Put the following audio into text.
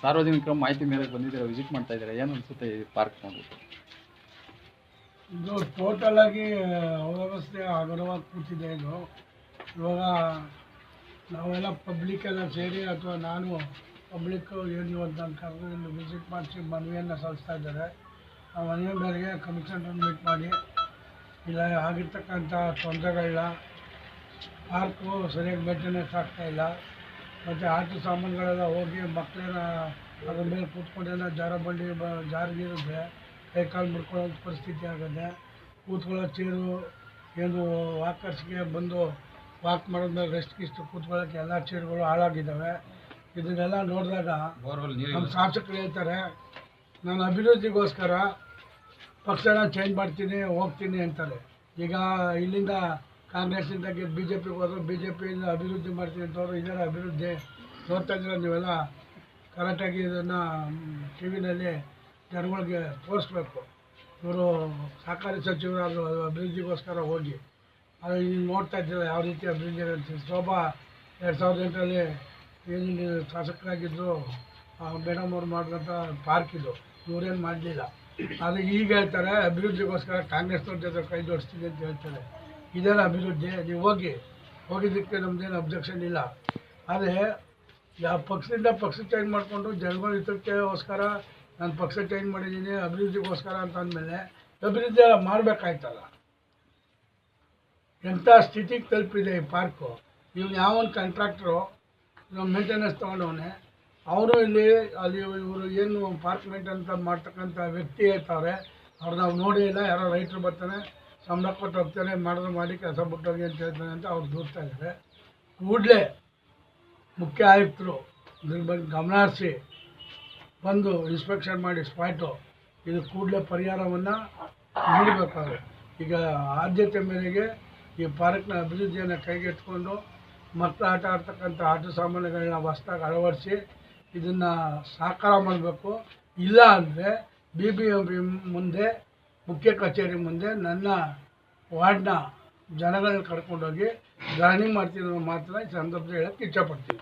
ಸಾರ್ವಜನಿಕರ ಮಾಹಿತಿ ಮೇರೆಗೆ ಬಂದಿದ್ದೀರಾ ವಿಸಿಟ್ ಮಾಡ್ತಾ ಇದ್ದೀರಾ, ಏನು ಅನ್ಸುತ್ತೆ ಈ ಪಾರ್ಕ್ ನೋಡ್ಬಿಟ್ಟು? ಇದು ಟೋಟಲ್ ಆಗಿ ಅವ್ಯವಸ್ಥೆ ಹಗುರವಾಗಿ ಕೂತಿದೆ ಇದು. ಇವಾಗ ನಾವೆಲ್ಲ ಪಬ್ಲಿಕ್ ಎಲ್ಲ ಸೇರಿ ಅಥವಾ ನಾನು ಪಬ್ಲಿಕ್ ಏನು ಅಂತ ಕರೆದು ಇಲ್ಲಿ ವಿಸಿಟ್ ಮಾಡಿಸಿ ಮನವಿಯನ್ನು ಸಲ್ಲಿಸ್ತಾ ಇದ್ದಾರೆ. ಆ ಮನವಿ ಮೇರೆಗೆ ಕಮಿಷನರ್ ಮೀಟ್ ಮಾಡಿ. ಇಲ್ಲ, ಆಗಿರ್ತಕ್ಕಂಥ ತೊಂದರೆಗಳನ್ನ ಪಾರ್ಕು ಸರಿಯಾಗಿ ಮೇಂಟೆನೆನ್ಸ್ ಆಗ್ತಾಯಿಲ್ಲ ಮತ್ತು ಆಟದ ಸಾಮಾನುಗಳೆಲ್ಲ ಹೋಗಿ ಮಕ್ಕಳೆಲ್ಲ ಅದ್ರ ಮೇಲೆ ಕೂತ್ಕೊಂಡೆಲ್ಲ ಜಾರ ಬಂಡಿ ಬ ಜಾರಿಗಿರುತ್ತೆ ಕೈ ಕಾಲು ಮುಡ್ಕೊಳ್ಳೋ ಪರಿಸ್ಥಿತಿ ಆಗುತ್ತೆ. ಕೂತ್ಕೊಳ್ಳೋ ಚೇರು ಏನು ವಾಕರ್ಸ್ಗೆ ಬಂದು ವಾಕ್ ಮಾಡಿದ್ಮೇಲೆ ರೆಸ್ಟ್ ಗಿಸ್ಟ್ ಕೂತ್ಕೊಳ್ಳೋಕ್ಕೆ ಎಲ್ಲ ಚೇರ್ಗಳು ಹಾಳಾಗಿದ್ದಾವೆ. ಇದನ್ನೆಲ್ಲ ನೋಡಿದಾಗ ನಮ್ಮ ಶಾಸಕರು ಹೇಳ್ತಾರೆ ನಾನು ಅಭಿವೃದ್ಧಿಗೋಸ್ಕರ ಪಕ್ಷನ ಚೇಂಜ್ ಮಾಡ್ತೀನಿ ಹೋಗ್ತೀನಿ ಅಂತಾರೆ. ಈಗ ಇಲ್ಲಿಂದ ಕಾಂಗ್ರೆಸ್ಸಿಂದ ಬಿ ಜೆ ಪಿಗೆ ಹೋದ್ರು ಬಿ ಜೆ ಪಿಯಿಂದ ಅಭಿವೃದ್ಧಿ ಮಾಡ್ತೀನಿ ಅಂತವ್ರು ಇದರ, ಅಭಿವೃದ್ಧಿ ನೋಡ್ತಾ ಇದ್ರೆ ನೀವೆಲ್ಲ ಕರೆಕ್ಟಾಗಿ ಇದನ್ನು ಟಿ ವಿನಲ್ಲಿ ಜನಗಳಿಗೆ ತೋರಿಸ್ಬೇಕು. ಇವರು ಸಹಕಾರಿ ಸಚಿವರಾದ್ರು ಅದು ಅಭಿವೃದ್ಧಿಗೋಸ್ಕರ ಹೋಗಿ. ಅದು ನೋಡ್ತಾ ಇದ್ದಿಲ್ಲ ಯಾವ ರೀತಿ ಅಭಿವೃದ್ಧಿ ಅಂತ. ಶೋಭಾ, ಎರಡು ಸಾವಿರದ ಎಂಟರಲ್ಲಿ ಏನು ಶಾಸಕರಾಗಿದ್ದರು ಮೇಡಮ್ ಅವ್ರು ಮಾಡಿದಂಥ ಪಾರ್ಕ್ ಇದು. ಇವರೇನು ಮಾಡಲಿಲ್ಲ. ಆದರೆ ಈಗ ಹೇಳ್ತಾರೆ, ಅಭಿವೃದ್ಧಿಗೋಸ್ಕರ ಕಾಂಗ್ರೆಸ್ನವ್ರ ಜೊತೆ ಕೈ ಜೋಡಿಸ್ತೀನಿ ಅಂತ ಹೇಳ್ತಾರೆ. ಇದೇನ ಅಭಿವೃದ್ಧಿ, ನೀವು ಹೋಗಿ, ಹೋಗಿದ್ದಕ್ಕೆ ನಮ್ದೇನು ಅಬ್ಜೆಕ್ಷನ್ ಇಲ್ಲ. ಆದರೆ ಯಾವ ಪಕ್ಷದಿಂದ ಪಕ್ಷ ಚೇಂಜ್ ಮಾಡಿಕೊಂಡು ಜನಗಳ ಹಿತಕ್ಕೋಸ್ಕರ ನಾನು ಪಕ್ಷ ಚೇಂಜ್ ಮಾಡಿದ್ದೀನಿ, ಅಭಿವೃದ್ಧಿಗೋಸ್ಕರ ಅಂತ ಅಂದಮೇಲೆ ಅಭಿವೃದ್ಧಿ ಮಾಡಬೇಕಾಯ್ತಲ್ಲ. ಎಂಥ ಸ್ಥಿತಿಗೆ ತಲುಪಿದೆ ಈ ಪಾರ್ಕು ಇವನು ಯಾವನ್ ಕಾಂಟ್ರಾಕ್ಟ್ರು ಇವ್ನು ಮೇಂಟೆನೆನ್ಸ್ ತೊಗೊಂಡವನೆ, ಅವರು ಇಲ್ಲಿ, ಅಲ್ಲಿ ಇವರು ಏನು ಪಾರ್ಕ್ ಅಂತ ಮಾಡ್ತಕ್ಕಂಥ ವ್ಯಕ್ತಿ ಇರ್ತಾರೆ ಅವ್ರು ನಾವು ನೋಡೇ ಇಲ್ಲ, ಯಾರೋ ರೈತರು ಬರ್ತಾನೆ ಸಂಬಳ ಕೊಟ್ಟು ಹೋಗ್ತಾನೆ ಮಾಡಿದ್ರೆ ಮಾಡಿ ಕೆಲಸ ಬಿಟ್ಟೋಗಿ ಅಂತ ಹೇಳ್ತಾನೆ ಅಂತ ಅವ್ರು ದೂರ್ತಾ ಇದ್ದಾರೆ. ಕೂಡಲೇ ಮುಖ್ಯ ಆಯುಕ್ತರು ಇದ್ರ ಬಗ್ಗೆ ಗಮನ ಹರಿಸಿ ಬಂದು ಇನ್ಸ್ಪೆಕ್ಷನ್ ಮಾಡಿ ಸ್ಪಾಟು ಇದು ಕೂಡಲೇ ಪರಿಹಾರವನ್ನು ನೀಡಬೇಕಾದ್ರೆ. ಈಗ ಆದ್ಯತೆ ಮೇರೆಗೆ ಈ ಪಾರ್ಕ್ನ ಅಭಿವೃದ್ಧಿಯನ್ನು ಕೈಗೆಟ್ಕೊಂಡು ಮಕ್ಕಳು ಆಟ ಆಡ್ತಕ್ಕಂಥ ಆಟ ಸಾಮಾನುಗಳನ್ನ ಹೊಸ್ದಾಗಿ ಅಳವಡಿಸಿ ಇದನ್ನು ಸಾಕಾರ ಮಾಡಬೇಕು. ಇಲ್ಲ ಅಂದರೆ ಬಿ ಬಿ ಎಂ ಪಿ ಮುಂದೆ ಮುಖ್ಯ ಕಚೇರಿ ಮುಂದೆ ನನ್ನ ವಾರ್ಡ್ನ ಜನಗಳನ್ನ ಕರ್ಕೊಂಡೋಗಿ ಧರಣಿ ಮಾಡ್ತೀನಿ ಮಾತ್ರ ಈ ಸಂದರ್ಭದಲ್ಲಿ ಹೇಳಕ್ಕೆ ಇಷ್ಟಪಡ್ತೀನಿ